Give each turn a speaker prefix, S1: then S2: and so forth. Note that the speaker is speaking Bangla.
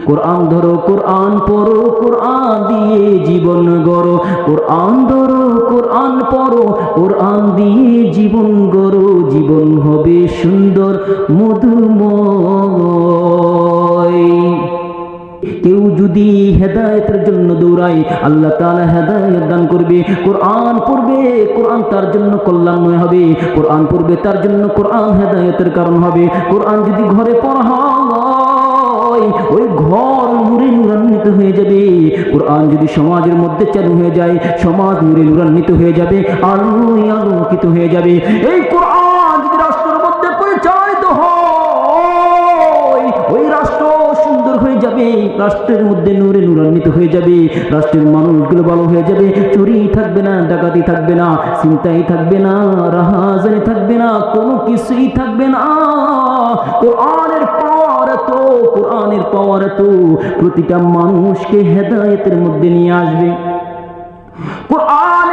S1: কোরআন ধরো, কোরআন পড়ো, কোরআন দিয়ে জীবন গড়ো। কোরআন ধরো, কোরআন পড়ো, কোরআন দিয়ে জীবন গড়ো। জীবন হবে সুন্দর, মধুময়। কেউ যদি হেদায়তের জন্য দৌড়ায়, আল্লাহ তাআলা হেদায়ত দান করবে। কোরআন পড়বে, কোরআন তার জন্য কল্যাণময় হবে। কোরআন পড়বে, তার জন্য কোরআন হেদায়তের কারণ হবে। কোরআন যদি ঘরে পড়া হয়ে যাবে। কোরআন যদি সমাজের মধ্যে চালু হয়ে যায়, সমাজ নূরে নূরান্বিত হয়ে যাবে, আলোয় আলোকিত হয়ে যাবে। এই কোরআন যদি রাষ্ট্রের মধ্যে পরিচালিত হয়, ওই রাষ্ট্র সুন্দর হয়ে যাবে, রাষ্ট্রের মধ্যে নূরে নূরান্বিত হয়ে যাবে, রাষ্ট্রের মানুষগুলো ভালো হয়ে যাবে, চুরি থাকবে না, ডাকাতি থাকবে না চিন্তাই থাকবে না, রাহাজানি থাকবে না, কোনো কিছুই থাকবে না। এত কোরআনের পাওয়ার এত প্রতিটা মানুষকে হেদায়েতের মধ্যে নিয়ে আসবে কোরআনের এত